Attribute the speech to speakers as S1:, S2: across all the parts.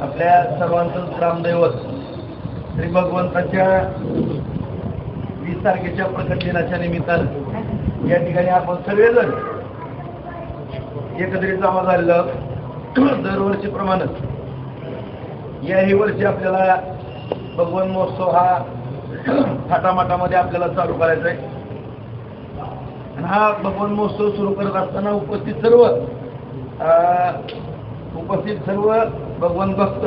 S1: आपल्या सर्वांचं ग्रामदैवत श्री भगवंताच्या वीस तारखेच्या प्रकट दिनाच्या निमित्तानं या ठिकाणी आपण सगळेजण एकत्रित जमा झालेलं दरवर्षीप्रमाणे याही वर्षी आपल्याला भगवान महोत्सव हा थाटामाटामध्ये आपल्याला चालू करायचा आहे. आणि हा भगवान महोत्सव सुरू करत असताना उपस्थित सर्व अं, उपस्थित सर्व भगवान भक्त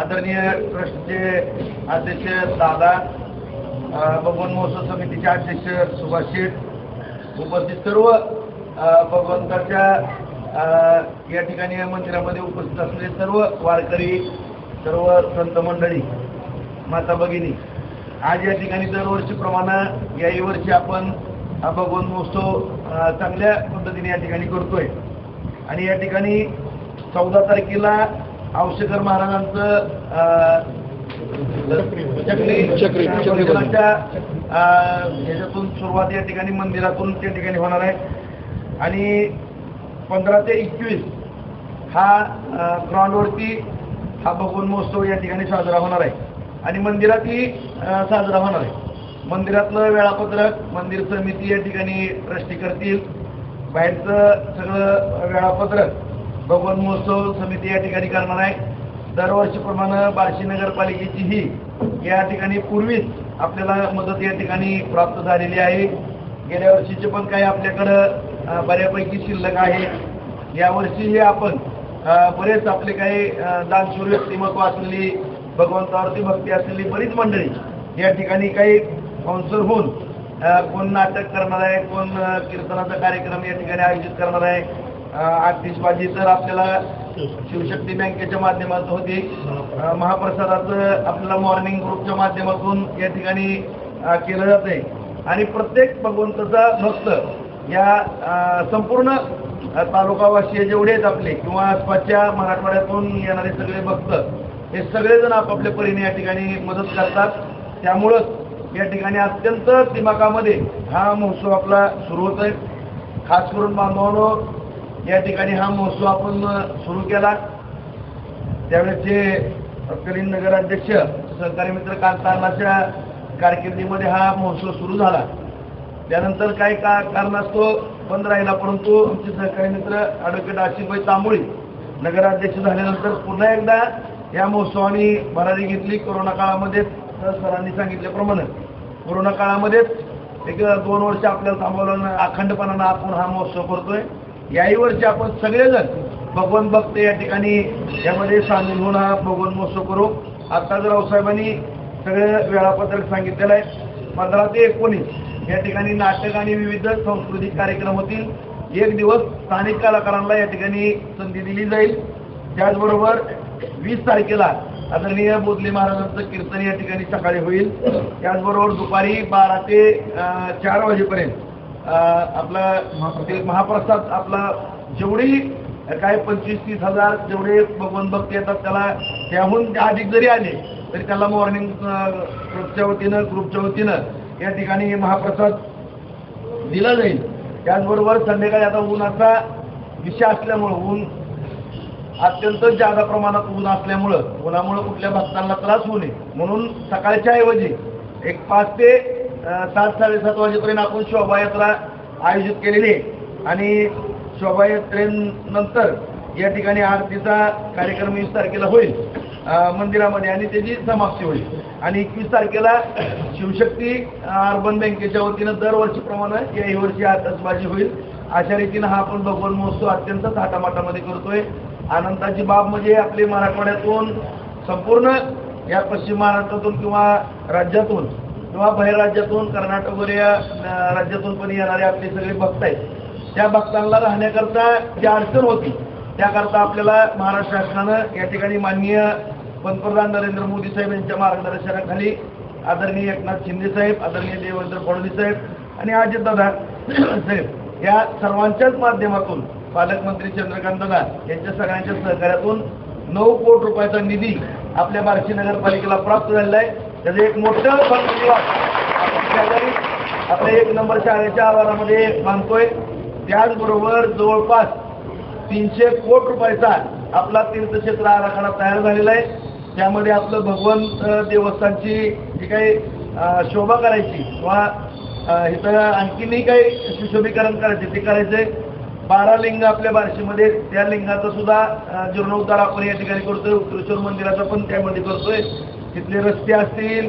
S1: आदरणीय ट्रस्टचे अध्यक्ष दादा भगवान महोत्सव समितीचे अध्यक्ष सुभाष शेठ उपस्थित सर्व भगवंताच्या या ठिकाणी मंदिरामध्ये उपस्थित असलेले सर्व वारकरी सर्व संत मंडळी माता भगिनी आज या ठिकाणी दरवर्षीप्रमाणे याही वर्षी आपण हा भगवान महोत्सव चांगल्या पद्धतीने या ठिकाणी करतोय. आणि या ठिकाणी चौदा तारखेला औषधर महाराजांचं अं, चक्री ह्याच्यातून सुरुवात या ठिकाणी मंदिरातून त्या ठिकाणी होणार आहे. आणि पंधरा ते एकवीस हा ग्राउंडवरती हा भगवान महोत्सव या ठिकाणी साजरा होणार आहे. आणि मंदिरातही साजरा होणार आहे. मंदिरातलं वेळापत्रक मंदिर समिती या ठिकाणी ट्रस्टी करतील. बाहेरचं सगळं वेळापत्रक भगवान महोत्सव समिती या ठिकाणी करणार आहे. दरवर्षीप्रमाणे बार्शी नगरपालिकेचीही या ठिकाणी पूर्वीच आपल्याला मदत या ठिकाणी प्राप्त झालेली आहे. गेल्या वर्षीचे पण काही आपल्याकडं बऱ्यापैकी शिल्लक आहे. यावर्षीही आपण बरेच आपले काही दानशूर व्यक्तिमत्व असलेली भगवंतावरती भक्ती असलेली बरीच मंडळी या ठिकाणी काही स्पॉन्सर होऊन कोण नाटक करणार आहे कोण कीर्तनाचा कार्यक्रम या ठिकाणी आयोजित करणार आहे. आतिषबाजी तर आपल्याला शिवशक्ती बँकेच्या माध्यमातून होती. महाप्रसादाचं आपल्याला मॉर्निंग ग्रुपच्या माध्यमातून या ठिकाणी केलं जाते आणि प्रत्येक भगवंताचा भक्त या संपूर्ण तालुकावासीय जेवढे आहेत आपले किंवा आसपासच्या मराठवाड्यातून येणारे सगळे भक्त हे सगळेजण आपापल्या परीने या ठिकाणी मदत करतात. त्यामुळंच या ठिकाणी अत्यंत दिमागामध्ये हा महोत्सव आपला सुरू होत आहे खास करून बांधवांनो या ठिकाणी हा महोत्सव आपण सुरू केला. त्यावेळेचे तत्कालीन नगराध्यक्ष सहकारी मित्र कारणाच्या कारकिर्दीमध्ये हा महोत्सव सुरू झाला. त्यानंतर काही का कारणास्तव बंद राहिला परंतु आमचे सहकारी मित्र ॲडव्होकेट आशिषभाई तांबोळी नगराध्यक्ष झाल्यानंतर पुन्हा एकदा या महोत्सवाने भरारी घेतली. कोरोना काळामध्ये तर सरांनी सांगितल्याप्रमाणे कोरोना काळामध्येच एक दोन वर्ष आपल्याला थांबवलं अखंडपणानं आपण हा महोत्सव करतोय. याही वर्षी आपण सगळेजण भगवान भक्त या ठिकाणी यामध्ये सामील होऊन हा भगवान महोत्सव करू. आता जर रावसाहेबांनी सगळं वेळापत्रक सांगितलेलं आहे पंधरा ते एकोणीस या ठिकाणी नाटक आणि विविध सांस्कृतिक कार्यक्रम होतील. एक दिवस स्थानिक कलाकारांना या ठिकाणी संधी दिली जाईल. त्याचबरोबर वीस तारखेला आदरणीय बोधले महाराजांचं कीर्तन या ठिकाणी सकाळी होईल. त्याचबरोबर दुपारी बारा ते चार वाजेपर्यंत आपला ते महाप्रसाद आपला जेवढी काय पंचवीस तीस हजार जेवढे भगवान भक्त येतात त्याला त्याहून अधिक जरी आले तरी त्याला मॉर्निंग ग्रुपच्या वतीनं ग्रुपच्या वतीनं या ठिकाणी महाप्रसाद दिला जाईल. त्याचबरोबर संध्याकाळी आता ऊनाचा विषय असल्यामुळं ऊन अत्यंत जादा प्रमाणात ऊन असल्यामुळं उन्हामुळं कुठल्या भक्तांना त्रास होऊ नये. म्हणून सकाळच्या ऐवजी एक पाच ते सात साडेसात वाजेपर्यंत आपण शोभायात्रा आयोजित केलेली आहे. आणि शोभायात्रेनंतर या ठिकाणी आरतीचा कार्यक्रम वीस तारखेला होईल मंदिरामध्ये. आणि त्याची समाप्ती होईल. आणि एकवीस तारखेला शिवशक्ती अर्बन बँकेच्या वतीनं दरवर्षीप्रमाणे याही वर्षी आतषबाजी होईल. अशा रीतीनं हा आपण भगवान महोत्सव अत्यंत थाटामाटामध्ये करतोय. आनंदाची बाब म्हणजे आपले मराठवाड्यातून संपूर्ण या पश्चिम महाराष्ट्रातून किंवा राज्यातून किंवा बाहेरराज्यातून कर्नाटक वगैरे या राज्यातून पण येणारे आपले सगळे भक्त आहेत. त्या भक्तांना राहण्याकरता जी अडचण होती त्याकरता आपल्याला महाराष्ट्र शासनानं या ठिकाणी माननीय पंतप्रधान नरेंद्र मोदी साहेब यांच्या मार्गदर्शनाखाली आदरणीय एकनाथ शिंदे साहेब आदरणीय देवेंद्र फडणवीस साहेब आणि अजितदादा साहेब या सर्वांच्याच माध्यमातून पालकमंत्री चंद्रकांत दादा यांच्या सगळ्यांच्या सहकार्यातून नऊ कोटी रुपयाचा निधी आपल्या बार्शी नगरपालिकेला प्राप्त झालेला आहे. त्याचं एक मोठं धन्यवाद म्हणजे आपल्या एक नंबर शाळेच्या आवारामध्ये मानतोय. त्याचबरोबर जवळपास तीनशे कोट रुपयाचा आपला तीर्थक्षेत्र आराखडा तयार झालेला आहे. त्यामध्ये आपलं भगवंत देवस्थानची जी काही शोभा करायची किंवा इथं आणखीनही काही सुशोभीकरण करायचे ते करायचे बारा लिंग आपल्या बार्शीमध्ये त्या लिंगाचा सुद्धा जीर्णोद्धार आपण या ठिकाणी करतोय. उत्तरेश्वर मंदिराचा पण त्यामध्ये करतोय. तिथले रस्ते असतील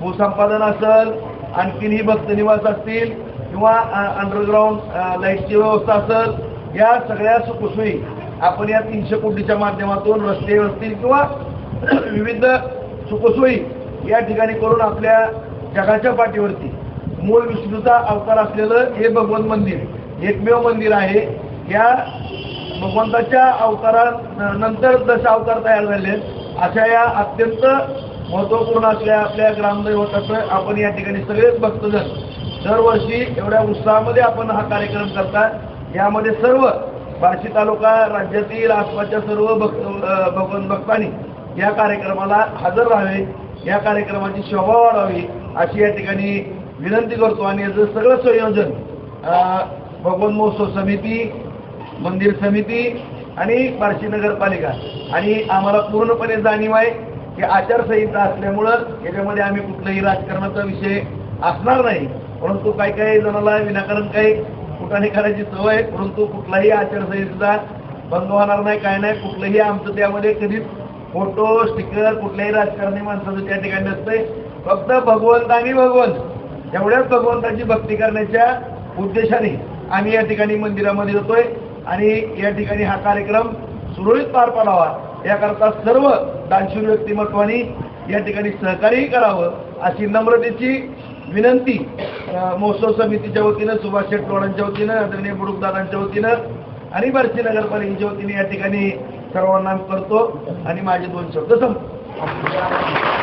S1: भूसंपादन असेल आणखीनही भक्तनिवास असतील किंवा अंडरग्राऊंड लाईटची व्यवस्था असेल या सगळ्या सुखसोयी आपण या तीनशे कोटीच्या माध्यमातून रस्ते असतील किंवा विविध सुखसोयी या ठिकाणी करून आपल्या जगाच्या पाठीवरती मूळ विष्णूचा अवतार असलेलं हे भगवंत मंदिर एकमेव मंदिर आहे या भगवंताच्या अवतारानंतर दश अवतार तयार झाले आहेत. अशा या अत्यंत महत्त्वपूर्ण असल्या आपल्या ग्रामदैवताचं आपण या ठिकाणी सगळेच भक्तजन दरवर्षी एवढ्या उत्साहामध्ये आपण हा कार्यक्रम करतात. यामध्ये सर्व बार्शी तालुका राज्यातील आसपासच्या सर्व भक्त भगवंत भक्तांनी या कार्यक्रमाला हजर राहावे. या कार्यक्रमाची शोभा वाढावी अशी या ठिकाणी विनंती करतो आणि याचं सगळं संयोजन अं, भगवंत महोत्सव समिती मंदिर समिती आणि बार्शी नगरपालिका आणि आम्हाला पूर्णपणे जाणीव आहे. की आचारसंहिता असल्यामुळं याच्यामध्ये आम्ही कुठलाही राजकारणाचा विषय असणार नाही. परंतु काही काही जणाला विनाकारण काही कुठाने करायची सवय आहे परंतु कुठलाही आचारसंहितेचा बंद होणार नाही काय नाही कुठलंही आमचं त्यामध्ये कधीच फोटो स्टिकर कुठल्याही राजकारणी माणसाचं त्या ठिकाणी असतंय फक्त भगवंत आणि भगवंत एवढ्याच भगवंताची भक्ती करण्याच्या उद्देशाने आम्ही या ठिकाणी मंदिरामध्ये येतोय आणि या ठिकाणी हा कार्यक्रम सुरळीत पार पाडावा. याकरता सर्व दानशूर व्यक्तिमत्वानी या ठिकाणी सहकार्यही करावं अशी नम्रतेची विनंती महोत्सव समितीच्या वतीनं सुभाष शेठ वतीनं आदरणीय बुडुकदादांच्या वतीनं आणि बार्शी नगरपालिकेच्या वतीने या ठिकाणी सर्वांना करतो आणि माझे दोन शब्द संपतो.